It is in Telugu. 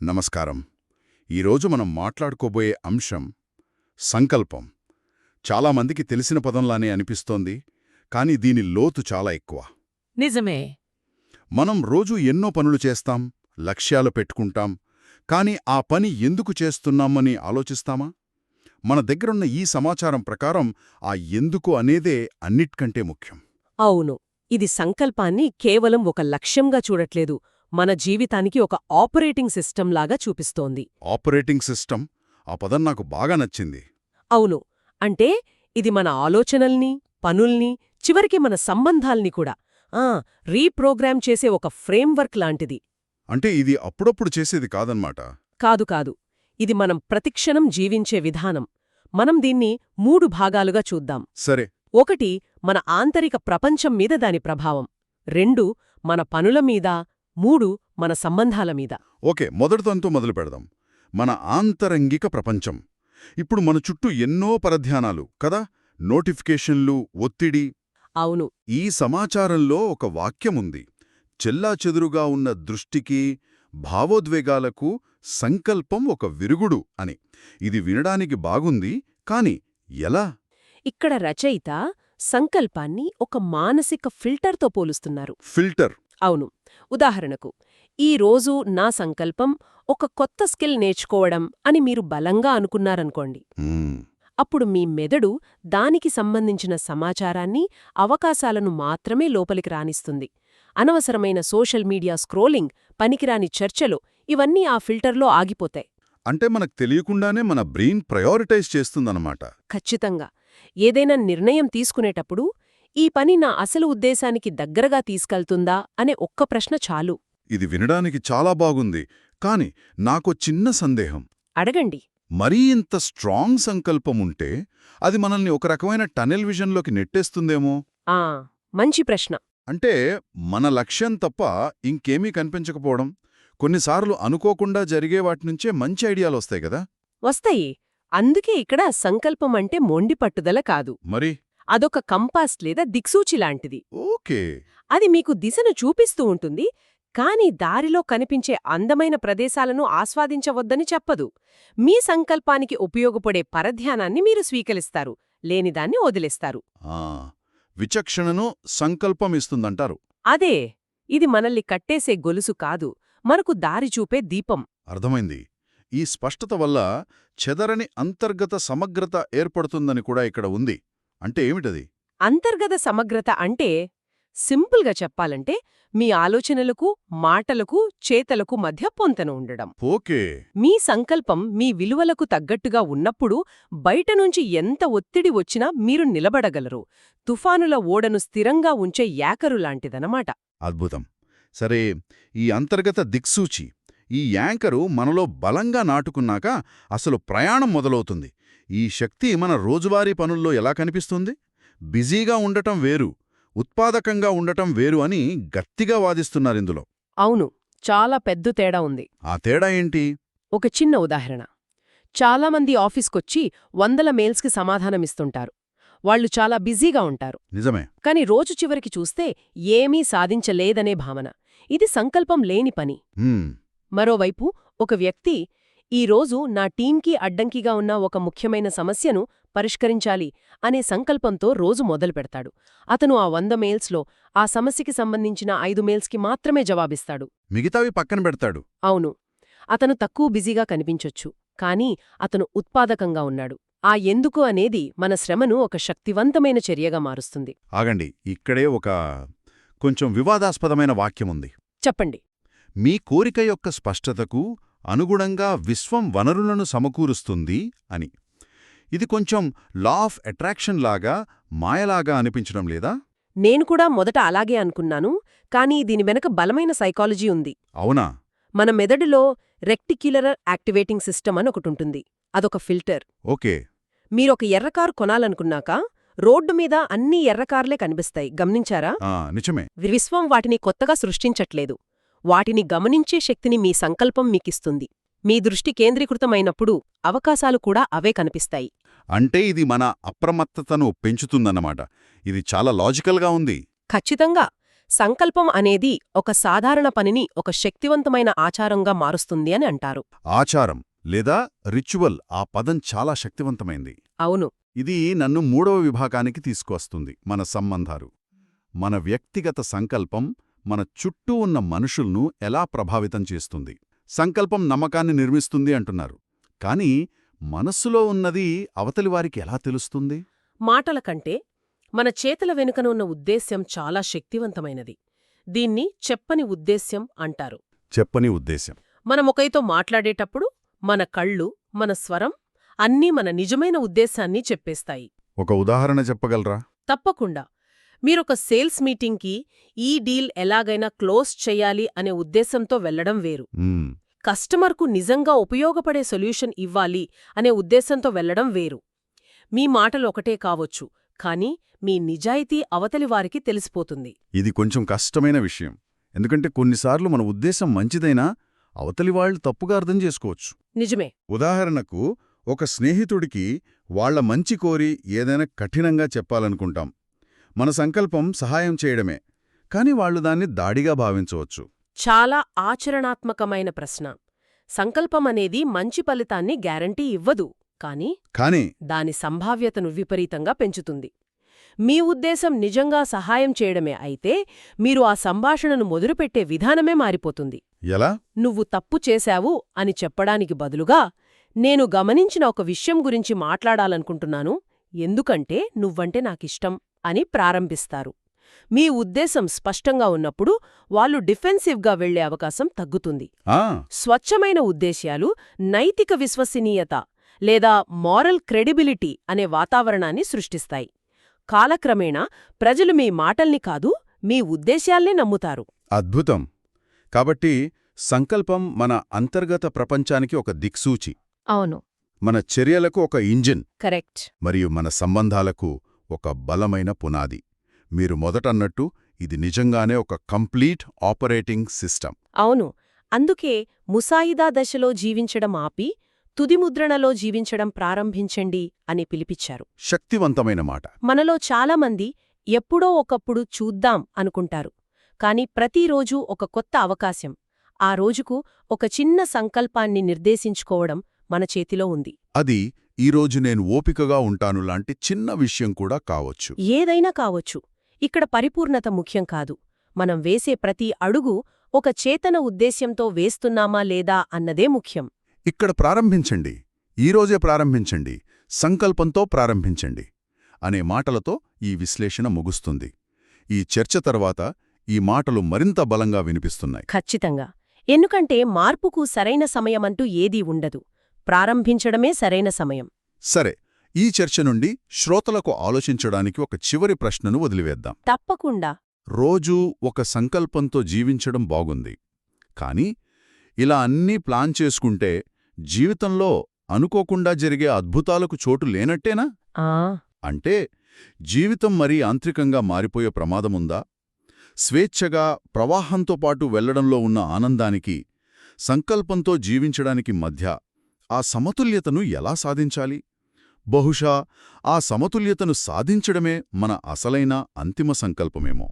నమస్కారం. ఈరోజు మనం మాట్లాడుకోబోయే అంశం సంకల్పం. చాలామందికి తెలిసిన పదంలానే అనిపిస్తోంది కానీ దీని లోతు చాలా ఎక్కువ. నిజమే. మనం రోజు ఎన్నో పనులు చేస్తాం లక్ష్యాలు పెట్టుకుంటాం కానీ ఆ పని ఎందుకు చేస్తున్నామని ఆలోచిస్తామా? మన దగ్గరున్న ఈ సమాచారం ప్రకారం ఆ ఎందుకు అనేదే అన్నిటికంటే ముఖ్యం. అవును. ఇది సంకల్పాన్ని కేవలం ఒక లక్ష్యంగా చూడట్లేదు మన జీవితానికి ఒక ఆపరేటింగ్ సిస్టమ్ లాగా చూపిస్తోంది. Operating system? ఆ పదం నాకు బాగా నచ్చింది. అవును. అంటే ఇది మన ఆలోచనల్ని పనుల్ని చివరికి మన సంబంధాల్ని కూడా. ఆ రీప్రోగ్రామ్ చేసే ఒక ఫ్రేమ్వర్క్ లాంటిది. అంటే ఇది అప్పుడప్పుడు చేసేది కాదన్మాట? కాదు కాదు. ఇది మనం ప్రతిక్షణం జీవించే విధానం. మనం దీన్ని మూడు భాగాలుగా చూద్దాం. సరే. ఒకటి మన ఆంతరిక ప్రపంచం మీద దాని ప్రభావం. రెండు మన పనుల మీద మూడు మన సంబంధాల మీద. ఓకే మొదటిదంతో మొదలు పెడదాం. మన ఆంతరంగిక ప్రపంచం. ఇప్పుడు మన చుట్టూ ఎన్నో పరధ్యానాలు కదా? నోటిఫికేషన్లు ఒత్తిడి. అవును. ఈ సమాచారంలో ఒక వాక్యముంది. చెల్లాచెదురుగా ఉన్న దృష్టికి భావోద్వేగాలకు సంకల్పం ఒక విరుగుడు అని. ఇది వినడానికి బాగుంది కాని ఎలా? ఇక్కడ రచయిత సంకల్పాన్ని ఒక మానసిక ఫిల్టర్తో పోలుస్తున్నారు. ఫిల్టర్. అవును. ఉదాహరణకు ఈ రోజు నా సంకల్పం ఒక కొత్త స్కిల్ నేర్చుకోవడం అని మీరు బలంగా అనుకున్నారనుకోండి. అప్పుడు మీ మెదడు దానికి సంబంధించిన సమాచారాన్ని అవకాశాలను మాత్రమే లోపలికి రానిస్తుంది అనవసరమైన సోషల్ మీడియా స్క్రోలింగ్ పనికిరాని చర్చలు ఇవన్నీ ఆ ఫిల్టర్లో ఆగిపోతాయి. అంటే మనకు తెలియకుండానే మన బ్రెయిన్ ప్రయారిటైజ్ చేస్తుందన్నమాట. ఖచ్చితంగా. ఏదైనా నిర్ణయం తీసుకునేటప్పుడు ఈ పని నా అసలు ఉద్దేశానికి దగ్గరగా తీసుకెళ్తుందా అనే ఒక్క ప్రశ్న చాలు. ఇది వినడానికి చాలా బాగుంది కాని నాకో చిన్న సందేహం. అడగండి. మరీ ఇంత స్ట్రాంగ్ సంకల్పం ఉంటే అది మనల్ని ఒక రకమైన టనెల్ విజన్లోకి నెట్టేస్తుందేమో? ఆ మంచి ప్రశ్న. అంటే మన లక్ష్యం తప్ప ఇంకేమీ కనిపించకపోవడం. కొన్నిసార్లు అనుకోకుండా జరిగే వాటినుంచే మంచి ఐడియాలు వస్తాయి కదా? వస్తాయి. అందుకే ఇక్కడ సంకల్పం అంటే మొండి పట్టుదల కాదు. మరి? అదొక కంపాస్ లేదా దిక్సూచి లాంటిది. ఓకే. అది మీకు దిశను చూపిస్తూ ఉంటుంది కాని దారిలో కనిపించే అందమైన ప్రదేశాలను ఆస్వాదించవద్దని చెప్పదు. మీ సంకల్పానికి ఉపయోగపడే పరధ్యానాన్ని మీరు స్వీకరిస్తారు లేనిదాన్ని వదిలేస్తారు. ఆ విచక్షణను సంకల్పం ఇస్తుందంటారు. అదే ఇది మనల్ని కట్టేసే గొలుసు కాదు మనకు దారి చూపే దీపం. అర్థమైంది. ఈ స్పష్టత వల్ల చెదరని అంతర్గత సమగ్రత ఏర్పడుతుందని కూడా ఇక్కడ ఉంది. అంటే ఏమిటది? అంతర్గత సమగ్రత అంటే సింపుల్గా చెప్పాలంటే మీ ఆలోచనలకు మాటలకు చేతలకు మధ్య పొంతన ఉండడం. ఓకే. మీ సంకల్పం మీ విలువలకు తగ్గట్టుగా ఉన్నప్పుడు బయట నుంచి ఎంత ఒత్తిడి వచ్చినా మీరు నిలబడగలరు. తుఫానుల ఓడను స్థిరంగా ఉంచే యాకరు లాంటిదనమాట అద్భుతం. సరే ఈ అంతర్గత దిక్సూచి ఈ యాంకరు మనలో బలంగా నాటుకున్నాక అసలు ప్రయాణం మొదలవుతుంది. ఈ శక్తి మన రోజువారీ పనుల్లో ఎలా కనిపిస్తుంది? బిజీగా ఉండటం వేరు ఉత్పాదకంగా ఉండటం వేరు అని గట్టిగా వాదిస్తున్నారిందులో అవును చాలా పెద్ద తేడా ఉంది. ఆ తేడా ఏంటి? ఒక చిన్న ఉదాహరణ. చాలామంది ఆఫీస్కొచ్చి వందల మెయిల్స్కి సమాధానమిస్తుంటారు. వాళ్ళు చాలా బిజీగా ఉంటారు. నిజమే. కాని రోజు చివరికి చూస్తే ఏమీ సాధించలేదనే భావన. ఇది సంకల్పం లేని పని. మరోవైపు ఒక వ్యక్తి ఈ రోజు నా టీంకి అడ్డంకిగా ఉన్న ఒక ముఖ్యమైన సమస్యను పరిష్కరించాలి అనే సంకల్పంతో రోజు మొదలుపెడతాడు. అతను ఆ వంద మెయిల్స్లో ఆ సమస్యకి సంబంధించిన ఐదు మెయిల్స్కి మాత్రమే జవాబిస్తాడు. మిగతావి పక్కన పెడతాడు. అవును. అతను తక్కువ బిజీగా కనిపించొచ్చు కానీ అతను ఉత్పాదకంగా ఉన్నాడు. ఆ ఎందుకు అనేది మన శ్రమను ఒక శక్తివంతమైన చర్యగా మారుస్తుంది. ఆగండి ఇక్కడే ఒక కొంచెం వివాదాస్పదమైన వాక్యముంది చెప్పండి. మీ కోరిక యొక్క స్పష్టతకు అనుగుణంగా విశ్వం వనరులను సమకూరుస్తుంది అని. ఇది కొంచెం లా ఆఫ్ అట్రాక్షన్ లాగా మాయలాగా అనిపించడం లేదా? నేను కూడా మొదట అలాగే అనుకున్నాను కానీ దీని వెనక బలమైన సైకాలజీ ఉంది. అవునా? మన మెదడులో రెక్టిక్యులర్ యాక్టివేటింగ్ సిస్టమ్ అని ఒకటుంటుంది అదొక ఫిల్టర్ ఓకే. మీరొక ఎర్రకారు కొనాలనుకున్నాక రోడ్డు మీద అన్ని ఎర్రకార్లే కనిపిస్తాయి. గమనించారా? నిజమే. విశ్వం వాటిని కొత్తగా సృష్టించట్లేదు. వాటిని గమనించే శక్తిని మీ సంకల్పం మీకిస్తుంది. మీ దృష్టి కేంద్రీకృతమైనప్పుడు అవకాశాలు కూడా అవే కనిపిస్తాయి. అంటే ఇది మన అప్రమత్తతను పెంచుతుందన్నమాట. ఇది చాలా లాజికల్గా ఉంది. ఖచ్చితంగా. సంకల్పం అనేది ఒక సాధారణ పనిని ఒక శక్తివంతమైన ఆచారంగా మారుస్తుంది అని అంటారు. ఆచారం లేదా రిచువల్ ఆ పదం చాలా శక్తివంతమైంది. అవును. ఇది నన్ను మూడవ విభాగానికి తీసుకువస్తుంది మన సంబంధాలు. మన వ్యక్తిగత సంకల్పం మన చుట్టూ ఉన్న మనుషుల్ను ఎలా ప్రభావితం చేస్తుంది? సంకల్పం నమ్మకాన్ని నిర్మిస్తుంది అంటున్నారు. కానీ మనస్సులో ఉన్నది అవతలి వారికి ఎలా తెలుస్తుంది? మాటల కంటే మన చేతల వెనుకన ఉన్న ఉద్దేశ్యం చాలా శక్తివంతమైనది. దీన్ని చెప్పని ఉద్దేశ్యం అంటారు. చెప్పని ఉద్దేశం మనం ఒకరితో మాట్లాడేటప్పుడు మన కళ్ళు మన స్వరం అన్నీ మన నిజమైన ఉద్దేశాన్ని చెప్పేస్తాయి. ఒక ఉదాహరణ చెప్పగలరా? తప్పకుండా. మీరొక సేల్స్ మీటింగ్కి ఈ డీల్ ఎలాగైనా క్లోజ్ చెయ్యాలి అనే ఉద్దేశంతో వెళ్ళడం వేరు. కస్టమర్కు నిజంగా ఉపయోగపడే సొల్యూషన్ ఇవ్వాలి అనే ఉద్దేశంతో వెళ్ళడం వేరు. మీ మాటలు ఒకటే కావచ్చు కానీ మీ నిజాయితీ అవతలి వారికి తెలిసిపోతుంది. ఇది కొంచెం కష్టమైన విషయం. ఎందుకంటే కొన్నిసార్లు మన ఉద్దేశం మంచిదైనా అవతలి వాళ్ళు తప్పుగా అర్థం చేసుకోవచ్చు. నిజమే. ఉదాహరణకు ఒక స్నేహితుడికి వాళ్ళ మంచి కోరి ఏదైనా కఠినంగా చెప్పాలనుకుంటాం. మన సంకల్పం సహాయం చేయడమే. కాని వాళ్ళు దాన్ని దాడిగా భావించవచ్చు. చాలా ఆచరణాత్మకమైన ప్రశ్న. సంకల్పం అనేది మంచి ఫలితాన్ని గ్యారంటీ ఇవ్వదు. కానీ కాని దాని సంభావ్యతను విపరీతంగా పెంచుతుంది. మీ ఉద్దేశం నిజంగా సహాయం చేయడమే అయితే మీరు ఆ సంభాషణను మొదలుపెట్టే విధానమే మారిపోతుంది. ఎలా? నువ్వు తప్పు చేశావు అని చెప్పడానికి బదులుగా నేను గమనించిన ఒక విషయం గురించి మాట్లాడాలనుకుంటున్నాను. ఎందుకంటే నువ్వంటే నాకిష్టం. అని ప్రారంభిస్తారు. మీ ఉద్దేశం స్పష్టంగా ఉన్నప్పుడు వాళ్ళు డిఫెన్సివ్గా వెళ్ళే అవకాశం తగ్గుతుంది. ఆ! స్వచ్ఛమైన ఉద్దేశ్యాలు నైతిక విశ్వసనీయత లేదా మారల్ క్రెడిబిలిటీ అనే వాతావరణాన్ని సృష్టిస్తాయి. కాలక్రమేణా ప్రజలు మీ మాటల్ని కాదు మీ ఉద్దేశ్యాల్నే నమ్ముతారు. అద్భుతం! కాబట్టి సంకల్పం మన అంతర్గత ప్రపంచానికి ఒక దిక్సూచి. అవును. మన చర్యలకు ఒక ఇంజిన్. కరెక్ట్. మరియు మన సంబంధాలకు ఒక బలమైన పునాది. మీరు మొదటన్నట్టు ఇది నిజంగానే ఒక కంప్లీట్ ఆపరేటింగ్ సిస్టమ్. అవును. అందుకే ముసాయిదా దశలో జీవించడం ఆపి తుది ముద్రణలో జీవించడం ప్రారంభించండి అని పిలిపిచ్చారు. శక్తివంతమైన మాట. మనలో చాలామంది ఎప్పుడో ఒకప్పుడు చూద్దాం అనుకుంటారు. కాని ప్రతిరోజూ ఒక కొత్త అవకాశం. ఆ రోజుకు ఒక చిన్న సంకల్పాన్ని నిర్దేశించుకోవడం మన చేతిలో ఉంది. అది ఈరోజు నేను ఓపికగా ఉంటాను లాంటి చిన్న విషయం కూడా కావచ్చు. ఏదైనా కావచ్చు. ఇక్కడ పరిపూర్ణత ముఖ్యం కాదు. మనం వేసే ప్రతి అడుగు ఒక చేతన ఉద్దేశ్యంతో వేస్తున్నామా లేదా అన్నదే ముఖ్యం. ఇక్కడ ప్రారంభించండి. ఈరోజే ప్రారంభించండి. సంకల్పంతో ప్రారంభించండి అనే మాటలతో ఈ విశ్లేషణ ముగుస్తుంది. ఈ చర్చ తర్వాత ఈ మాటలు మరింత బలంగా వినిపిస్తున్నాయి. ఖచ్చితంగా. ఎందుకంటే మార్పుకు సరైన సమయమంటూ ఏదీ ఉండదు. ప్రారంభించడమే సరైన సమయం. సరే ఈ చర్చ నుండి శ్రోతలకు ఆలోచించడానికి ఒక చివరి ప్రశ్నను వదిలివేద్దాం. తప్పకుండా. రోజూ ఒక సంకల్పంతో జీవించడం బాగుంది. కాని ఇలా అన్నీ ప్లాన్ చేసుకుంటే జీవితంలో అనుకోకుండా జరిగే అద్భుతాలకు చోటు లేనట్టేనా? అంటే జీవితం మరీ యాంత్రికంగా మారిపోయే ప్రమాదముందా? స్వేచ్ఛగా ప్రవాహంతో పాటు వెళ్ళడంలో ఉన్న ఆనందానికి సంకల్పంతో జీవించడానికి మధ్య ఆ సమతుల్యతను ఎలా సాధించాలి? బహుశా ఆ సమతుల్యతను సాధించడమే మన అసలైన అంతిమ సంకల్పమేమో.